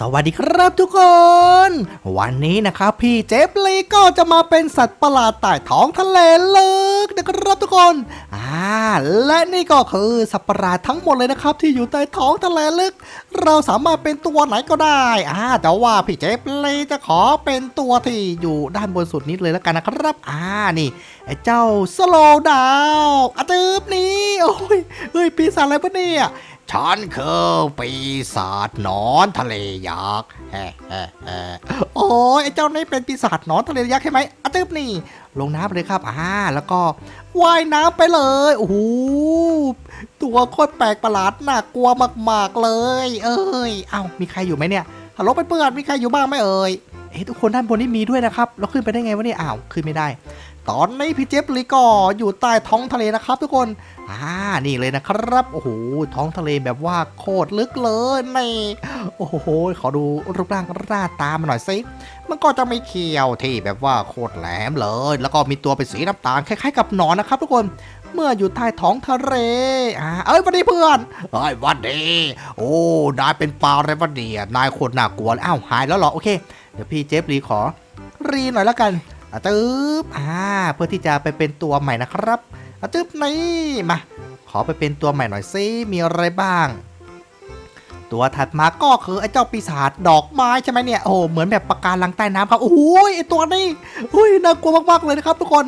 สวัสดีครับทุกคน วันนี้นะครับพี่เจฟลีก็จะมาเป็นสัตว์ประหลาดใต้ท้องทะเลลึกนะครับทุกคนอ่าและนี่ก็คือสัตว์ประหลาดทั้งหมดเลยนะครับ ที่อยู่ใต้ท้องทะเลลึก เราสามารถเป็นตัวไหนก็ได้อ่าแต่ว่าพี่เจฟลีจะขอเป็นตัวที่อยู่ด้านบนสุดนี้เลยแล้วกันนะครับอ่านี่ไอ้เจ้าสโลดาวอะจืบนี่โอ้ยเฮ้ยปีศาจอะไรปะเนี่ย ฉันคือปีศาจหนอนทะเลยักษ์แฮ่แฮ่แฮ่โอ้ยไอ้เจ้านี่เป็นปีศาจหนอนทะเลยักษ์ใช่ไหมอะตึบนี่ ลงน้ำไปเลยครับ อ่า แล้วก็ว่ายน้ำไปเลย โอ้โห ตัวโคตรแปลกประหลาดน่ากลัวมากๆเลย เอ้ย เอ้า มีใครอยู่ไหมเนี่ย ฮัลโหลเพื่อนๆมีใครอยู่บ้างไหมเอ่ยเอ๊ะทุกคนด้านบนนี่มีด้วยนะครับแล้วขึ้นไปได้ไงวะเนี่ย อ้าว ขึ้นไม่ได้ ตอนนี้พี่เจฟลีก็อยู่ใต้ท้องทะเลนะครับ ทุกคน อ่า นี่เลยนะครับ โอ้โห ท้องทะเลแบบว่าโคตรลึกเลยนี่โอ้โห ขอดูรูปร่างหน้าตามันหน่อยสิ มันก็จะมีเขียวที่แบบว่าโคตรแหลมเลย แล้วก็มีตัวเป็นสีน้ำตาลคล้ายๆกับหนอนนะครับ ทุกคน เมื่ออยู่ใต้ท้องทะเล อ่า เอ้ยวันดีเพื่อน เอ้ยวันดีโอ้ นายเป็นปลาอะไรวะเนี่ยนายโคตรน่ากลัวอ้าวหายแล้วเหรอ โอเค เดี๋ยวพี่เจฟรีขอรีหน่อยแล้วกัน อะตึ๊บอ่าเพื่อที่จะไปเป็นตัวใหม่นะครับอะตึ๊บนี่มาขอไปเป็นตัวใหม่หน่อยซิมีอะไรบ้าง ตัวถัดมาก็คือไอ้เจ้าปีศาจดอกไม้ใช่ไหมเนี่ยโอ้โหเหมือนแบบปะการังใต้น้ำครับโอ้โหไอ้ตัวนี้เฮ้ยน่ากลัวมากๆเลยนะครับ ทุกคน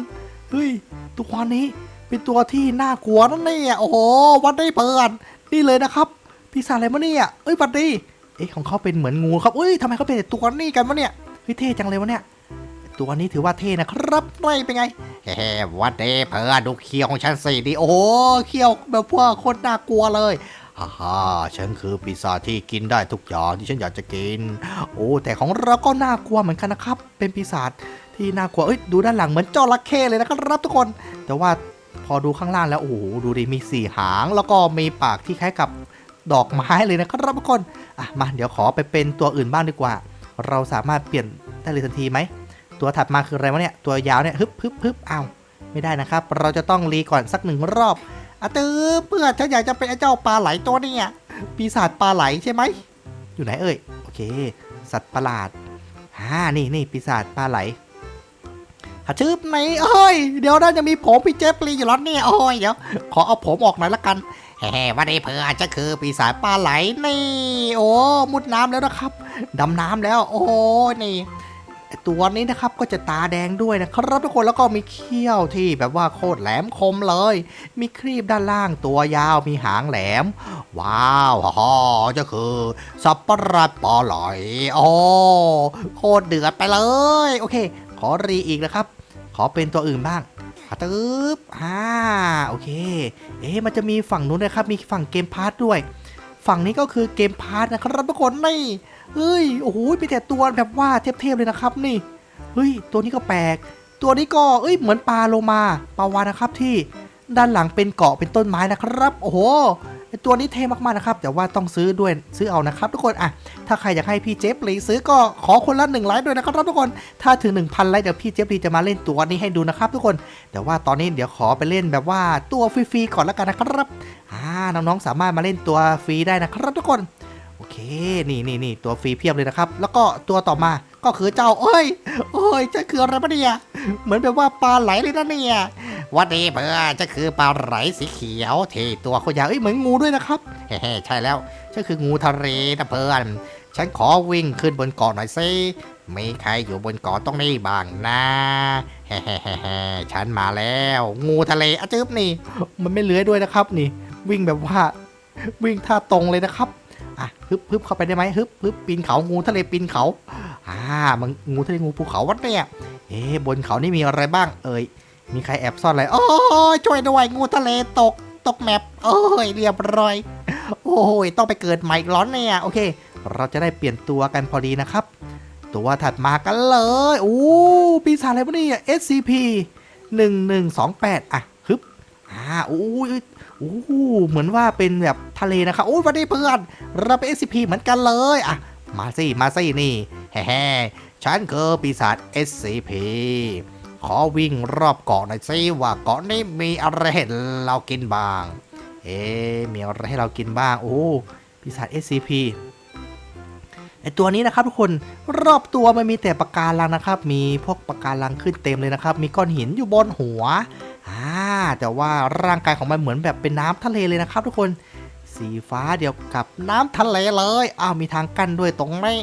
เฮ้ยตัวนี้เป็นตัวที่น่ากลัวนั่นเนี่ยโอ้โหวันได้เปิดนี่เลยนะครับปีศาจอะไรมะเนี่ยเอ้ยวันดีเอ๊ะของเขาเป็นเหมือนงูครับเอ้ยทำไมเขาเป็นต่ตัวนี้กันวะเนี่ยเฮ้ยเท่จังเลยวะเนี่ย ตัวนี้ถือว่าเท่นะครับไม่เป็นไงเฮ้วัดเดเพื่อดูเขี้ยวของฉันสิดิโอ้เขี้ยวแบบพว่าโคตรน่ากลัวเลยฮ่าฮ่าฉันคือปีศาจที่กินได้ทุกอย่างที่ฉันอยากจะกิน โอ้แต่ของเราก็น่ากลัวเหมือนกันนะครับ เป็นปีศาจที่น่ากลัวเอ้ยดูด้านหลังเหมือนจระเข้เลยนะครับทุกคน แต่ว่าพอดูข้างล่างแล้วโอ้โหดูดิมีสี่หาง แล้วก็มีปากที่คล้ายกับดอกไม้เลยนะครับทุกคนอะมาเดี๋ยวขอไปเป็นตัวอื่นบ้างดีกว่า เราสามารถเปลี่ยนได้เลยทันทีไหม ตัวถัดมาคืออะไรวะเนี่ย ตัวยาวเนี่ยฮึบฮึบฮึบอ้าวไม่ได้นะครับ เราจะต้องรีก่อนสักหนึ่งรอบอะตื้อเพื่อฉันอยากจะเป็นไอ้เจ้าปลาไหลตัวเนี้ปีศาจปลาไหลใช่ไหม อยู่ไหนเอ่ย โอเค สัตว์ประหลาดอ่านี่นี่ปีศาจปลาไหลหาชื่อไหนเอ้ย เดี๋ยวน่าจะมีผมพี่เจฟรีอยู่แล้วเนี่ยโอ้ยเดี๋ยวขอเอาผมออกหน่อยละกันเฮ้วันนี้เพื่อนจะคือปีศาจปลาไหลนี่ โอ้มุดน้ำแล้วนะครับดำน้ำแล้ว โอ้นี่ ตัวนี้นะครับก็จะตาแดงด้วยนะครับทุกคนแล้วก็มีเขี้ยวที่แบบว่าโคตรแหลมคมเลย มีครีบด้านล่างตัวยาวมีหางแหลม ว้าวฮ่าจะคือสับปะรดปอหลอยโอ้โคตรเดือดไปเลย โอเค ขอรีอีกนะครับ ขอเป็นตัวอื่นบ้างตึ๊บอ่าโอเค เอ๊ะมันจะมีฝั่งนู้นนะครับ มีฝั่งเกมพาร์ทด้วย ฝั่งนี้ก็คือเกมพาร์ทนะครับทุกคนนี่เฮ้ยโอ้โหมีแต่ตัวแบบว่าเทพๆเลยนะครับนี่เฮ้ยตัวนี้ก็แปลก ตัวนี้ก็เอ้ยเหมือนปลาโลมาปลาวานะครับที่ด้านหลังเป็นเกาะเป็นต้นไม้นะครับ โอ้โห ตัวนี้เท่มากๆนะครับ แต่ว่าต้องซื้อด้วยซื้อเอานะครับ ทุกคนอะถ้าใครอยากให้พี่เจฟรีซื้อก็ขอคนละหนึ่งไลค์ด้วยนะครับทุกคนถ้าถึง 1,000ไลค์เดี๋ยวพี่เจฟรีจะมาเล่นตัวนี้ให้ดูนะครับ ทุกคน แต่ว่าตอนนี้เดี๋ยวขอไปเล่นแบบว่าตัวฟรีๆก่อนแล้วกันนะครับอ่าน้องๆสามารถมาเล่นตัวฟรีได้นะครับ ทุกคนโอเคนี่นี่นี่ตัวฟรีเพียบเลยนะครับ แล้วก็ตัวต่อมา ก็คือเจ้าเอ้ยเอ้ยจะคืออะไรปะเนี่ยเหมือนแบบว่าปลาไหลเลยนะเนี่ยวันนี้เพื่อจะคือปลาไหลสีเขียวที่ตัวเขายาวเอ้ยเหมือนงูด้วยนะครับเฮ้ใช่แล้วฉันคืองูทะเลนะเพื่อนฉันขอวิ่งขึ้นบนเกาะหน่อยสิมีใครอยู่บนเกาะตรงนี้บ้างนะเฮ้ๆฉันมาแล้ว งูทะเลอะจึ๊บนี่ มันไม่เลื้อยด้วยนะครับนี่ วิ่งแบบว่า วิ่งท่าตรงเลยนะครับอะฮึบฮึบเข้าไปได้ไหมฮึบฮึบปีนเขางูทะเลปีนเขา อ่ามันงูทะเลงูภูเขาวัดเนี่ยเอ๊บนเขานี่มีอะไรบ้าง เอ่ยมีใครแอบซ่อนอะไรโอ้ยช่วยด้วยงูทะเลตกตกแมปโอ้ยเรียบร้อย โอ้ยต้องไปเกิดใหม่อีกร้อนเนี่ยโอเค เราจะได้เปลี่ยนตัวกันพอดีนะครับ ตัวถัดมากันเลยโอ้ปีศาจอะไรวะเนี่ย SCP 1128อะฮึบอ่าโอ้ยโอ้เหมือนว่าเป็นแบบทะเลนะครับโอ้ยวันนี้เพื่อนเราเป็น SCP เหมือนกันเลยอะ มาสิมาสินี่แฮ่ฉันคือปีศาจ SCP ขอวิ่งรอบเกาะหน่อยสิว่าเกาะนี้มีอะไรให้เรากินบ้าง เอ๊ะมีอะไรให้เรากินบ้าง โอ้ปีศาจ SCP ไอตัวนี้นะครับทุกคนรอบตัวมันมีแต่ปะการังนะครับ มีพวกปะการังขึ้นเต็มเลยนะครับ มีก้อนหินอยู่บนหัวอ่าแต่ว่าร่างกายของมันเหมือนแบบเป็นน้ำทะเลเลยนะครับ ทุกคน สีฟ้าเดียวกับน้ำทะเลเลยอ้าวมีทางกั้นด้วยตรงนี้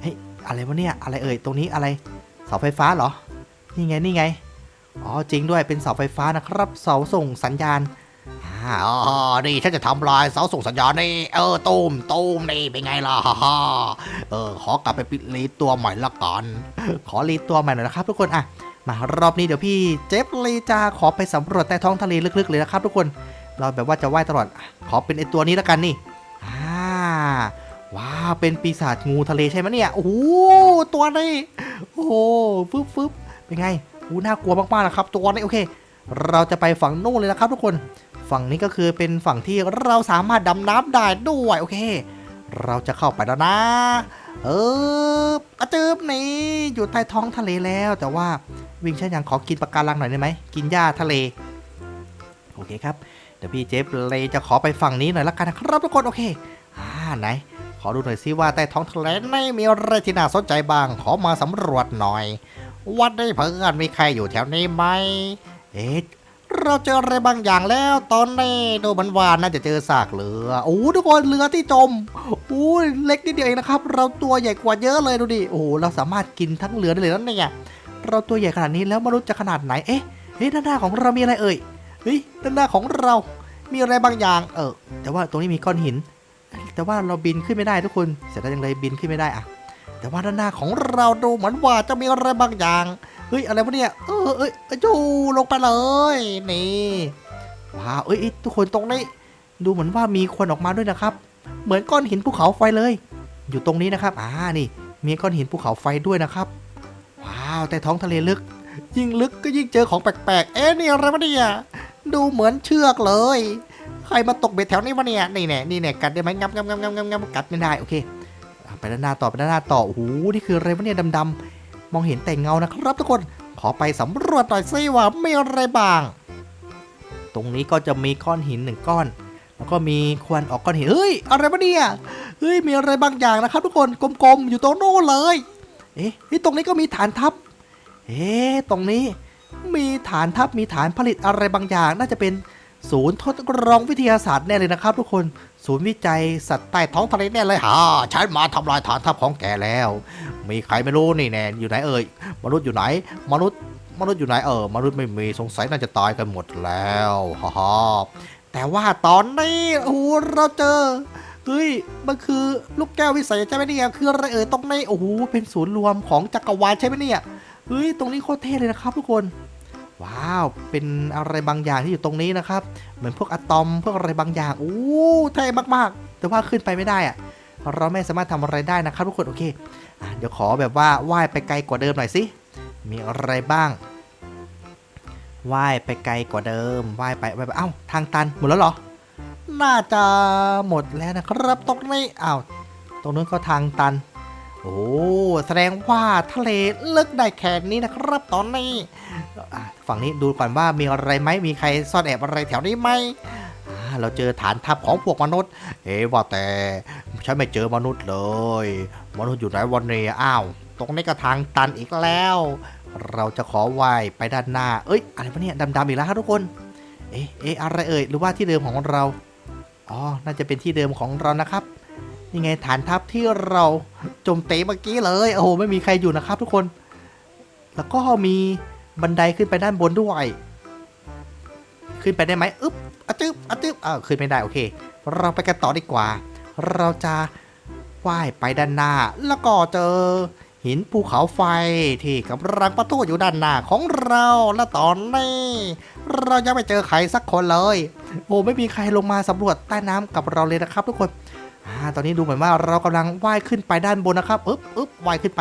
เฮ้ยอะไรวะเนี่ยอะไรเอ่ยตรงนี้อะไรเสาไฟฟ้าเหรอนี่ไงนี่ไงอ๋อจริงด้วยเป็นเสาไฟฟ้านะครับ เสาส่งสัญญาณอ๋อนี่ฉันจะทำลายเสาส่งสัญญาณนี่ เออตูมตูมนี่เป็นไงล่ะฮ่าเออ ขอกลับไปปิดรีตัวใหม่ละกันขอรีตัวใหม่หน่อยนะครับ ทุกคนอะมารอบนี้เดี๋ยวพี่เจฟลีจะขอไปสำรวจใต้ท้องทะเลลึกๆเลยนะครับทุกคน เราแบบว่าจะว่ายตลอด ขอเป็นไอตัวนี้แล้วกันนี่อ่าว้าเป็นปีศาจงูทะเลใช่ไหมเนี่ย โอ้โหตัวนี้โอ้โหฟึบฟึบเป็นไงอู้น่ากลัวมากๆนะครับ ตัวนี้โอเค เราจะไปฝั่งนู้นเลยนะครับทุกคน ฝั่งนี้ก็คือเป็นฝั่งที่เราสามารถดำน้ำได้ด้วยโอเค เราจะเข้าไปแล้วนะ เอออาจืบนี่อยู่ใต้ท้องทะเลแล้ว แต่ว่าวิ่งฉันยังขอกินปะการังหน่อยได้ไหมกินหญ้าทะเล โอเคครับ ดี๋ยวพี่เจฟเลยจะขอไปฝั่งนี้หน่อยละกันนะครับทุกคนโอเค อ่าไหน ขอดูหน่อยซิว่าใต้ท้องทะเลไม่มีอะไรที่น่าสนใจบ้าง ขอมาสำรวจหน่อยวันนี้เพื่อนมีใครอยู่แถวนี้ไหม เอ๊ะเราเจออะไรบางอย่างแล้วตอนนี้ดูหมันวาน่าจะเจอซากเรือโอ้ทุกคนเรือที่จมโอ้ยเล็กนิดเดียวเองนะครับ เราตัวใหญ่กว่าเยอะเลยดูดิโอ้เราสามารถกินทั้งเรือได้เลยนั่นเนี่ยเราตัวใหญ่ขนาดนี้แล้วมนุษย์จะขนาดไหนเอ๊ะเฮ้ยด้านหน้าของเรามีอะไรเอ่ย เฮ้ยด้านหน้าของเรา มีอะไรบางอย่าง เออ แต่ว่าตรงนี้มีก้อนหิน แต่ว่าเราบินขึ้นไม่ได้ทุกคน เสียดายังเลยบินขึ้นไม่ได้อะแต่ว่าด้านหน้าของเราดูเหมือนว่าจะมีอะไรบางอย่าง เฮ้ย อะไรวะเนี่ย เออเอ้ยจูลงไปเลย นี่ ว้าวเอ้ยเอ้ย ทุกคนตรงนี้ ดูเหมือนว่ามีควันออกมาด้วยนะครับ เหมือนก้อนหินภูเขาไฟเลย อยู่ตรงนี้นะครับ อ่า นี่ มีก้อนหินภูเขาไฟด้วยนะครับ ว้าว แต่ท้องทะเลลึก ยิ่งลึกก็ยิ่งเจอของแปลกๆ เอ๊ะนี่อะไรวะเนี่ย ดูเหมือนเชือกเลย ใครมาตกเบ็ดแถวนี้วะเนี่ย นี่แน่นี่แน่กัดได้ไหมงับงับงับงับงับงับกัดไม่ได้ โอเค ไปด้านหน้าต่อไปด้านหน้าต่อ โอ้โห นี่คืออะไรวะเนี่ยดำๆ มองเห็นแต่เงานะครับทุกคน ขอไปสำรวจหน่อยซิว่ามีอะไรบ้าง ตรงนี้ก็จะมีก้อนหินหนึ่งก้อน แล้วก็มีควันออกก้อนหิน เฮ้ย อะไรวะเนี่ย เฮ้ย มีอะไรบางอย่างนะครับทุกคน กลมๆ อยู่ตรงโน้นเลย เอ๊ะ ตรงนี้ก็มีฐานทัพ เอ๊ะ ตรงนี้ มีฐานทัพมีฐานผลิตอะไรบางอย่าง น่าจะเป็นศูนย์ทดลองวิทยาศาสตร์แน่เลยนะครับ ทุกคนศูนย์วิจัยสัตว์ใต้ท้องทะเลแน่เลยฮ่าฉันมาทำลายฐานทัพของแกแล้ว มีใครไม่รู้นี่แน่อยู่ไหนเอ่ยมนุษย์อยู่ไหน มนุษย์มนุษย์อยู่ไหนเออมนุษย์ไม่มีสงสัยน่าจะตายกันหมดแล้วฮ่าฮแต่ว่าตอนนี้โอ้โหเราเจอเฮ้ยมันคือลูกแก้ววิเศษใช่ไหมเนี่ยคืออะไรเอ่ยตรงนี้โอ้โหเป็นศูนย์รวมของจักรวาลใช่ไหมเนี่ย ฮ้ยตรงนี้โคตรเท่เลยนะครับทุกคน ว้าว เป็นอะไรบางอย่างที่อยู่ตรงนี้นะครับ เหมือนพวกอะตอมพวกอะไรบางอย่างโอ้เท่มากๆ แต่ว่าขึ้นไปไม่ได้อะเราไม่สามารถทำอะไรได้นะครับทุกคนโอเคอะเดี๋ยวขอแบบว่าว่ายไปไกลกว่าเดิมหน่อยสิมีอะไรบ้างว่ายไปไกลกว่าเดิมว่ายไปว่ายไปเอ้าทางตันหมดแล้วเหรอ น่าจะหมดแล้วนะครับตรงนี้อ้าวตรงนู้นก็ทางตัน โอ้แสดงว่าทะเลลึกได้แค่นี้นะครับตอนนี้ฝั่งนี้ดูก่อนว่ามีอะไรไหมมีใครซ่อนแอบอะไรแถวนี้ไหมเราเจอฐานทัพของพวกมนุษย์ เอ๊ว่าแต่ฉันไม่เจอมนุษย์เลย มนุษย์อยู่ไหนวันนี้อ้าว ตรงนี้ก็ทางตันอีกแล้ว เราจะขอว่ายไปด้านหน้า เอ้ยอะไรวะเนี่ยดำๆอีกแล้วครับทุกคน เอ๊ะเอ๊ะอะไรเอ่ยหรือว่าที่เดิมของเรา อ๋อ น่าจะเป็นที่เดิมของเรานะครับ นี่ไงฐานทัพที่เราจมเตีเมื่อกี้เลยโอ้โหไม่มีใครอยู่นะครับทุกคน แล้วก็มีบันไดขึ้นไปด้านบนด้วย ขึ้นไปได้ไหมอึ๊บอะจึ๊บอะจึ๊บอ่าขึ้นไม่ได้โอเค เราไปกันต่อดีกว่า เราจะว่ายไปด้านหน้า แล้วก็เจอหินภูเขาไฟที่กำลังประทุอยู่ด้านหน้าของเราและตอนนี้เรายังไม่เจอใครสักคนเลย โอ้ไม่มีใครลงมาสำรวจใต้น้ำกับเราเลยนะครับทุกคน อ่าตอนนี้ดูเหมือนว่าเรากำลังว่ายขึ้นไปด้านบนนะครับอึ๊บอึ๊บว่ายขึ้นไป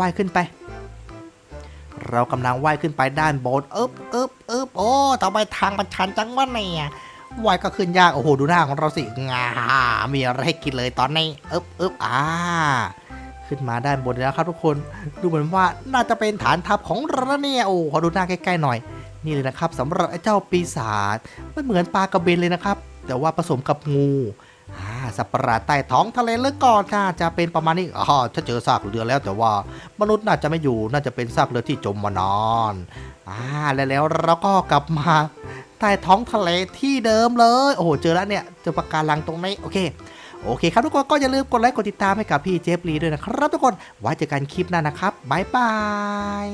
ว่ายขึ้นไป เรากำลังว่ายขึ้นไปด้านบนอึ๊บอึ๊บอึ๊บโอ้ทำไมทางมันชันจังวะเนี่ยว่ายก็ขึ้นยาก โอ้โห ดูหน้าของเราสิงามีอะไรให้กินเลยตอนนี้อึ๊บอึ๊บอ่า ขึ้นมาด้านบนแล้วครับทุกคน ดูเหมือนว่าน่าจะเป็นฐานทัพของเราเนี่ยโอ้ขอดูหน้าใกล้ๆหน่อย นี่เลยนะครับสำหรับไอ้เจ้าปีศาจ มันเหมือนปลากระเบนเลยนะครับ แต่ว่าผสมกับงู อ่า สัตว์ประหลาดใต้ท้องทะเลลึกก่อนค่ะ จะเป็นประมาณนี้อ๋อถ้าเจอซากเรือแล้วแต่ว่ามนุษย์น่าจะไม่อยู่น่าจะเป็นซากเรือที่จมมานานอ่าแล้วแล้วเราก็กลับมาใต้ท้องทะเลที่เดิมเลย โอ้โห เจอแล้วเนี่ย เจอปะการังตรงนี้ โอเค โอเคครับทุกคน ก็อย่าลืมกดไลค์ กดติดตามให้กับพี่เจฟลีด้วยนะครับทุกคน ไว้เจอกันคลิปหน้านะครับ บ๊ายบาย